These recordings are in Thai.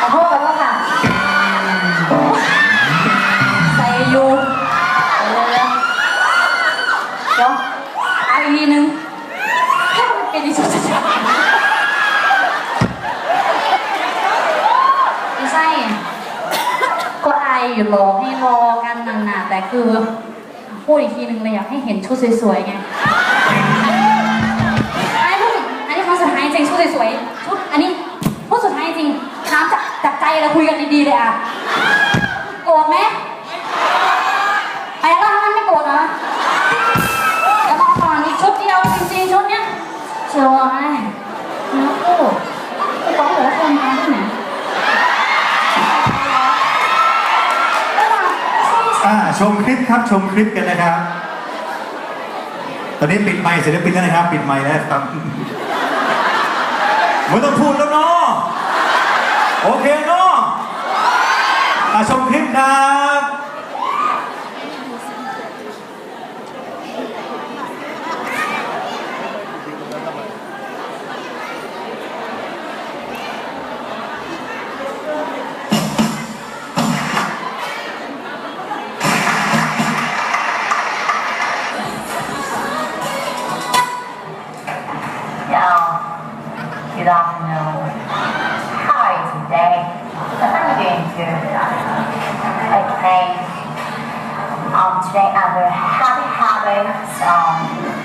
ขอโทษขอโทษค่ะใส่ยู่เร็วๆเดี๋ยวเอาอีกทีนึงเป็นดิฉันไม่ใช่ ก็อายอยู่รอให้รอกันนานๆแต่คือ พูดอีกทีนึงเลยอยากให้เห็นชุดสวยๆไงอันนี้พูดอันนี้ครั้งสุดท้ายจริงชุดสวยๆชุดอันนี้ เราคุยกันดีๆเลยอะ โกรธไหมไปแล้วถ้ามันไม่โกรธเหรอแล้วมาก่อนอีกชุดเดียวจริงๆชุดเนี้ยเชียวอะไรนะโอ้กูบอกเลยว่าคนมาที่ไหนแล้วมาใช่ใช่อ่าชมคลิปครับชมคลิปกันนะครับ ตอนนี้ปิดไมค์ศิลปินแล้วนะครับ ปิดไมค์แล้วครับไม่ต้องพูดแล้วเนาะโอเคเนาะอ่า ชมคลิปครับ Um, today I will happy happy song.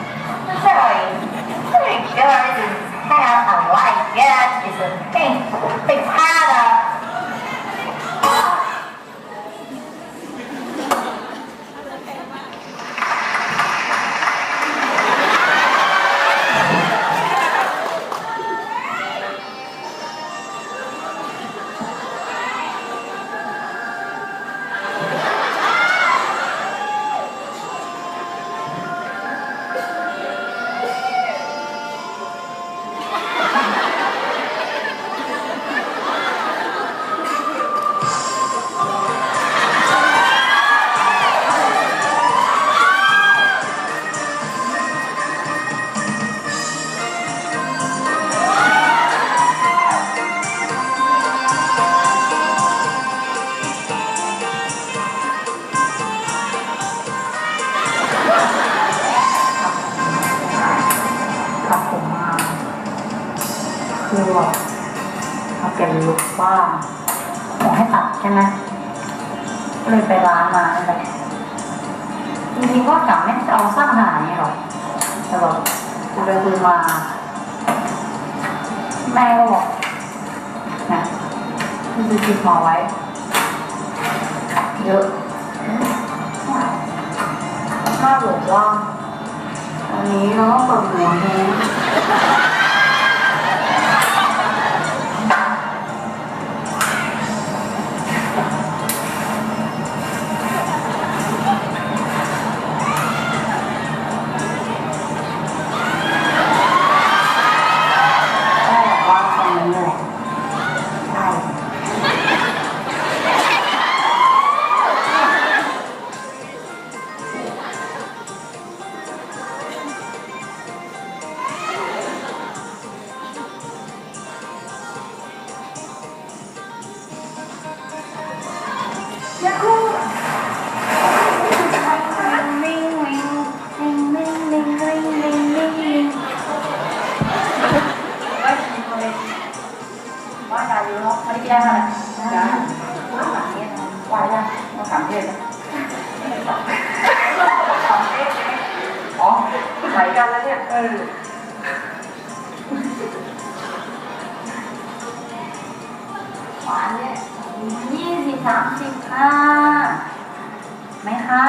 คือว่ามาเปลี่ยนลุคบ้างหมอให้ตัดใช่ไหมก็เลยไปร้านมานั่นแหละจริงๆก็กลับไม่จะเอาสั้นขนาดนี้หรอกแต่แบบคุยไปคุยมา แม่ก็บอกนะคือคิดมาไว้ เยอะถ้าบอกว่าอันนี้เราต้องเปิดหัวดูแมาถามเทศอ๋อไหลกันแล้วเนี่ย เออหวานเนี่ยยี่สิบสามสิบห้าไหมคะ